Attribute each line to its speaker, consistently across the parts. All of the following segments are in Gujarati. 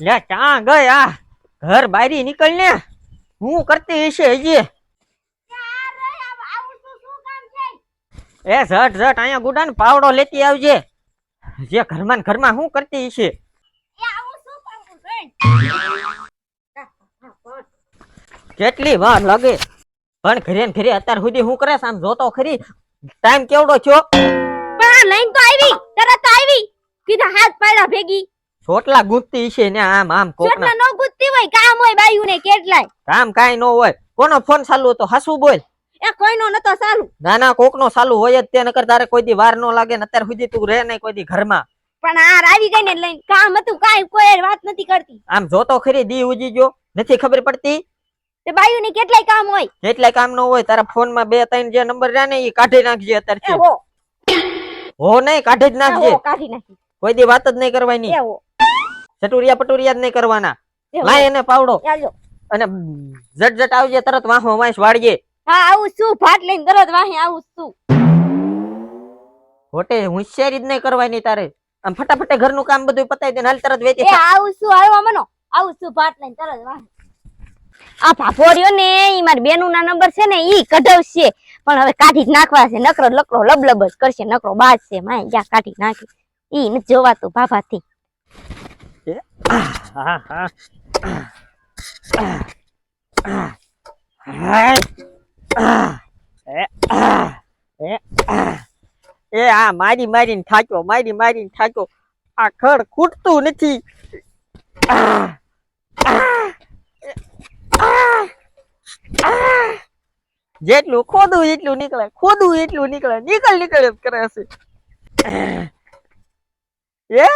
Speaker 1: લે, ક્યાં ગઈ? ઘર બારી નીકળ ને. હું કરતી હશે હજી? એ, ઝટ ઝટ, અહીંયા ગુડા ને પાવડો લેતી આવજે. જે ઘરમાં ને ઘરમાં શું કરતી હશે? કેટલી વાર લાગે? પણ ઘરે ને ઘરે અત્યાર સુધી હું કરે આમ જોતો ખરી. ટાઈમ કેવડો છો
Speaker 2: પણ લઈને તો આવી, તરત આવી. કીધા હાથ પાડ્યા ભેગી.
Speaker 1: ચોટલા ગુંતી છે ને આમ આમ કોકના
Speaker 2: ચોટલા નો. ગુંતી હોય કામ હોય બાયું ને કેટલાય.
Speaker 1: કામ કાઈ નો હોય. કોનો ફોન ચાલુ હતો હસુ બોલ.
Speaker 2: એ કોઈનો નતો સારું.
Speaker 1: ના નો ચાલુ હોય જ તે નકર તારે કોઈ દી વાર નો લાગે ને અત્યારે સુધી તું રહે નહીં કોઈ દી ઘરમાં.
Speaker 2: પણ આ આવી ગઈ ને લઈને કામ હતું કાઈ કોઈ વાત નથી કરતી.
Speaker 1: આમ જોતો ખરી દી ઉજી જો નથી ખબર પડતી?
Speaker 2: તે બાયું ને કેટલાય કામ હોય.
Speaker 1: કેટલાય કામ નો હોય તારા ફોનમાં બે ત્રણ જે નંબર રહ્યા ને એ કાઢી નાખજે
Speaker 2: અત્યારે
Speaker 1: અત્યારથી
Speaker 2: હો.
Speaker 1: નહીં કાઢી જ નાખજે.
Speaker 2: કાઢી નાખી.
Speaker 1: કોઈ દી વાત જ નહીં કરવાની.
Speaker 2: એ
Speaker 1: પટુરિયા જ નહીં કરવાના. લાય એને પાવડો. અને જટ જટ આવજે તરત વાહો વાંસ વાળીએ.
Speaker 2: હા આવું શું? ભાટ લઈને તરત વાહી આવું શું?
Speaker 1: હોટે હોશિયારી જ નહીં કરવાની તારે. આમ ફટાફટે ઘરનું કામ બધું પતાવી દે હાલ તરત
Speaker 2: એ આવું શું? આવ્યો મનો. આવું શું? ભાટ લઈને તરત વાહી. આ ભાભો ને ઈ મારી બેનું ના નંબર છે ને ઈ કઢાવશે. પણ હવે કાઢી જ નાખવા છે. નકરો લકડો લબલબ જ કરશે. નકરો બાજ છે માય જ્યાં કાઢી નાખી. ઈ નથી જોવાતું ભાભાથી.
Speaker 1: એ આ મારી મારીને થાક્યો, મારી મારીને થાક્યો. આ ખડ ખૂટતું નથી. જેટલું ખોદું એટલું નીકળે, ખોદું એટલું નીકળે, નીકળ નીકળ કરે છે. એ?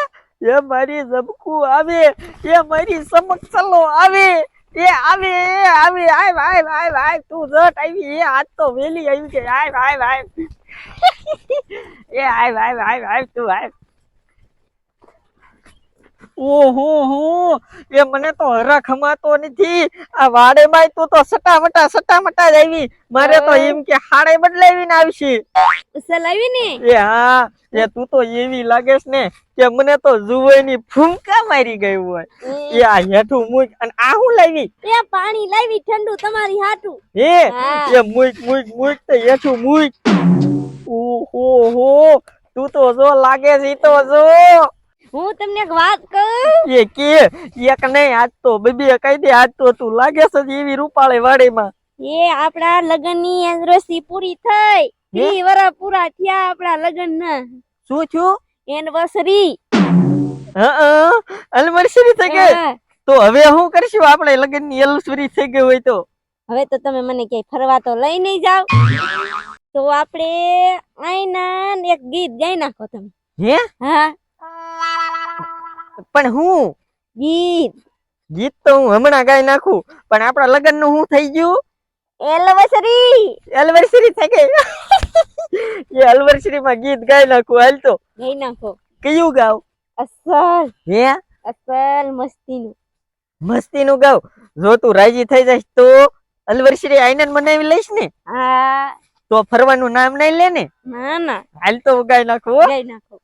Speaker 1: એ મારી ઝબકુ આવે, એ મારી સમક્ષલો આવે, એ આવે એ આવે આય આય આય આય, તું જટ આવી, એ આજ તો વેલી આવી કે આય આય આય એ આય આય આય આય, તું આય. ઓહો હો. એ મને તો હરા ખમાતો નથી. આ વાડે માં તું તો સટામટા સટા મટા આવી. મારે તો એમ કે હાડે બદલાવીને આવશે.
Speaker 2: સલાવી ને?
Speaker 1: એ હા એ તું તો એવી લાગેસ ને કે મને તો જુવાની ફૂંકા મારી ગઈ હોય. એ આ હેઠું મૂક અને આ હું લાવી?
Speaker 2: એ પાણી લાવી ઠંડુ તમારી હાટું.
Speaker 1: હે? એ મૂક મૂક મૂક તો હેઠું મૂક. ઓહો હો. તું તો જો લાગે છે તો જો.
Speaker 2: હું તમને એક વાત કહું?
Speaker 1: એ કે એક નહીં આજ તો બેબી કહી દે આજ તો તું લાગે છે એવી રૂપાળી વાડીમાં.
Speaker 2: એ આપણા લગ્નની એનિવર્સરી પૂરી થઈ. ત્રી વરા પૂરા થયા આપણા લગ્ન ના
Speaker 1: શું છું
Speaker 2: એનિવર્સરી.
Speaker 1: હા એનિવર્સરી થઈ ગઈ? તો હવે શું કરશું? આપણે લગ્નની એનિવર્સરી થઈ ગઈ હોય તો.
Speaker 2: હવે તો તમે મને ક્યાંય ફરવા તો લઈ નહીં જાવ તો આપણે આઈના એક ગીત ગાઈ નાખો તમે.
Speaker 1: હે?
Speaker 2: હા.
Speaker 1: પણ હું
Speaker 2: ગીત.
Speaker 1: ગીત તો હું હમણાં ગાઈ નાખું પણ આપણા લગ્નનું શું થઈ ગયું?
Speaker 2: એનિવર્સરી.
Speaker 1: એનિવર્સરી થઈ ગઈ. એ એનિવર્સરી માં ગીત ગાઈ નાખું હાલ તો.
Speaker 2: ગાઈ નાખો.
Speaker 1: કયું ગાવ?
Speaker 2: અસલ.
Speaker 1: હે?
Speaker 2: અસલ મસ્તીનું.
Speaker 1: મસ્તી નું ગાવ? જો તું રાજી થઈ જઈશ તો અલવરશ્રી આઈનન બનાવી મનાવી લઈશ ને.
Speaker 2: હા.
Speaker 1: તો ફરવાનું નામ નહીં લે ને.
Speaker 2: ના ના.
Speaker 1: હાલ તો ગાઈ નાખું
Speaker 2: ગાઈ નાખો.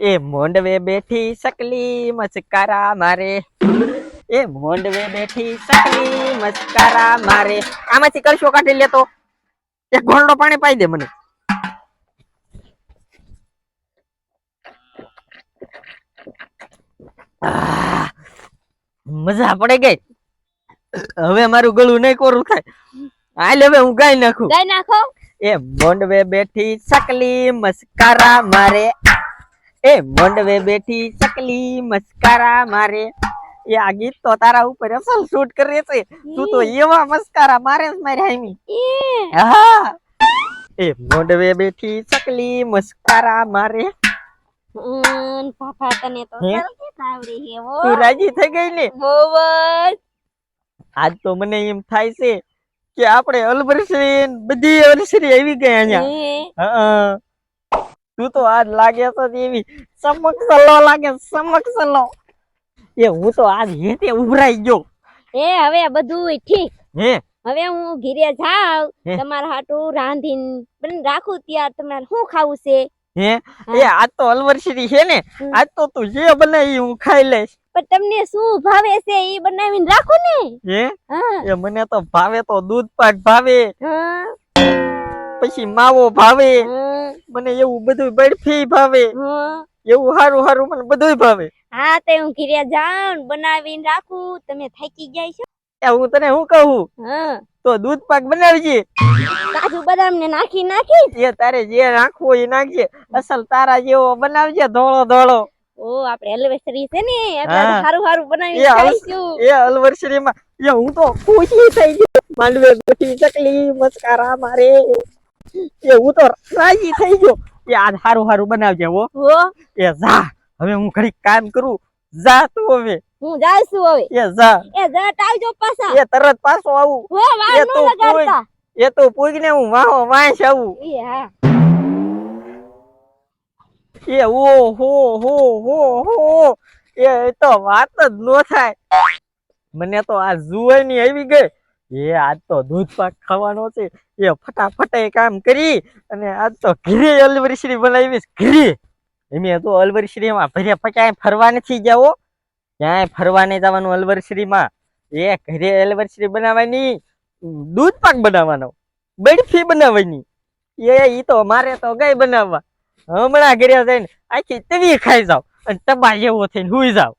Speaker 1: એ મોંડવે બેઠી સકલી મસ્કારા મારે. એ મોંડવે બેઠી સકલી મસ્કારા મારે. આમાંથી કરશો કાઢી લેતો? એક ઘોંડો પાણી પાઈ દે મને. મજા પડે ગઈ. હવે મારું ગળું નહીં કોરું થાય. હાલ હવે હું ગાઈ નાખું.
Speaker 2: ગાઈ નાખો.
Speaker 1: એ મોંડવે બેઠી સકલી મસ્કારા મારે. એ મંડવે બેઠી ચકલી મસ્કારા મારે. એ આ ગીત તો તારા ઉપર અસલ શૂટ કરે છે તું તો એવા મસ્કારા મારે જ મારી હાઈમી. હા. એ મોંડવે બેઠી ચકલી મસ્કારા મારે.
Speaker 2: પાપા તને તો આવડી હે.
Speaker 1: તું રાજી થઈ ગઈ ને?
Speaker 2: બહુ
Speaker 1: આજ તો મને એમ થાય છે કે આપણે અલબરસરી બધી અલસરી આવી ગયા અહીંયા.
Speaker 2: હે.
Speaker 1: તું તો આજ લાગે તો એવી સમક સલો લાગે સમક સલો એ હું તો આજ હેતે ઉભરાઈ ગયો.
Speaker 2: એ હવે બધું ઠીક.
Speaker 1: હે?
Speaker 2: હવે હું ઘીરે
Speaker 1: જાવ?
Speaker 2: તમારા હાટું રાંધીન પણ રાખું ત્યાર તમારે શું ખાવું છે?
Speaker 1: હે? એ આજ તો અલવરસરી છે ને. આજ તો તું જે બનાવી હું ખાઈ લઈશ.
Speaker 2: પણ તમને શું ભાવે છે એ બનાવીને રાખો ને?
Speaker 1: હે? એ મને તો ભાવે તો દૂધ પાક ભાવે પછી માવો ભાવે મને એવું બધું બરફી ભાવે. એવું હારું હારું મને બધુંય ભાવે.
Speaker 2: હા તે હું ઘરે જાઉં બનાવીને રાખું. તમે થાકી ગયા છો?
Speaker 1: એ હું તને હું કહું? તો દૂધ પાક બનાવજે.
Speaker 2: કાજુ બદામ ને નાખી નાખી?
Speaker 1: એ તારે જે નાખવું હોય એ નાખજે. અસલ તારા જેવો બનાવજે ધોળો ધોળો.
Speaker 2: ઓ આપણે એલિવેટરી છે ને.
Speaker 1: આપણે
Speaker 2: સારું સારું બનાવી ખાઈશું
Speaker 1: એ અલવર્સરી માં એ હું તો ખુશી થઈ ગઈ. માંડવે ગોઠી ચકલી મસ્કારા મારે. એ હું તો રાજી થઈ ગયો. એ આજ હારું હારું બનાવજે હો. એ જા. હવે હું ઘડી કામ કરું. જા તું હવે.
Speaker 2: હું જાઉં છું હવે.
Speaker 1: એ જા.
Speaker 2: એ જા આવજો પાછા.
Speaker 1: એ તરત પાછો આવું.
Speaker 2: હો વાર
Speaker 1: તો
Speaker 2: લગાડતા.
Speaker 1: એ તો પૂગને હું વાહો વાંસ આવું.
Speaker 2: એ હા.
Speaker 1: એ ઓ હો હો હો હો. એ તો વાત જ નો થાય. મને તો આ જુવાની આવી ગઈ. એ આજ તો દૂધ પાક ખાવાનો છે. એ ફટાફટ એ કામ કરી અને આજ તો ઘરે અલવરીશ્રી બનાવીશ ઘરે. એમે તો અલવરીશ્રીમાં ભર્યા પચાય ફરવા નથી જાવો. ક્યાંય ફરવા નહીં જવાનું અલવરીશ્રીમાં એ ઘરે અલવરીશ્રી બનાવવાની, દૂધ પાક બનાવવાનો, બરફી બનાવવાની. એ, ઈ તો મારે તો ગઈ બનાવવા. હમણાં ઘરે જઈને આખી તવી ખાઈ જાવ અને તબા જેવો થઈને હુઈ જાવ.